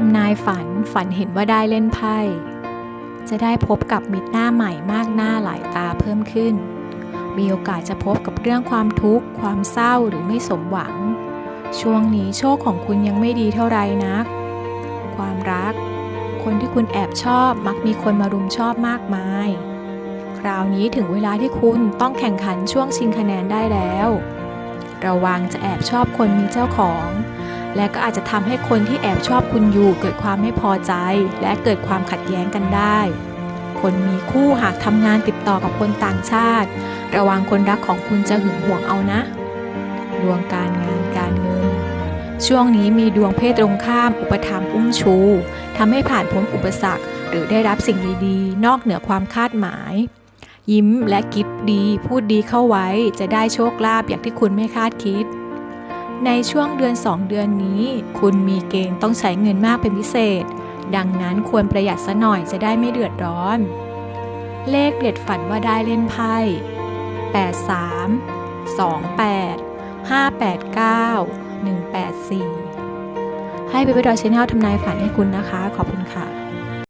ทำนายฝันฝันเห็นว่าได้เล่นไพ่ จะได้พบกับมิตรหน้าใหม่มากหน้าหลายตาเพิ่มขึ้น มีโอกาสจะพบกับเรื่องความทุกข์ ความเศร้าหรือไม่สมหวัง ช่วงนี้โชคของคุณยังไม่ดีเท่าไรนัก ความรัก คนที่คุณแอบชอบมักมีคนมารุมชอบมากมาย คราวนี้ถึงเวลาที่คุณต้องแข่งขันช่วงชิงคะแนนได้แล้ว ระวังจะแอบชอบคนมีเจ้าของ และก็อาจจะทำให้คนที่แอบชอบคุณอยู่ เกิดความไม่พอใจ และเกิดความขัดแย้งกันได้ คนมีคู่หากทำงานติดต่อกับคนต่างชาติ ระวังคนรักของคุณจะหึงหวงเอานะ ดวงการงานการเงิน ช่วงนี้มีดวงเพศตรงข้าม อุปถัมภ์อุ้มชูทำให้ผ่านพ้นอุปสรรค หรือได้รับสิ่งดีๆ นอกเหนือความคาดหมาย ยิ้มและคิดดี พูดดีเข้าไว้จะได้โชคลาภอย่างที่คุณไม่คาดคิด ในช่วงเดือน 2 เดือนนี้ คุณมีเกณฑ์ต้องใช้เงินมากเป็นพิเศษ ดังนั้นควรประหยัดซะหน่อยจะได้ไม่เดือดร้อน เลขเด็ดฝันว่าได้เล่นไพ่ 83 28 589 184 ให้ไปไปดอยชแนลทำนายฝันให้คุณนะคะ ขอบคุณค่ะ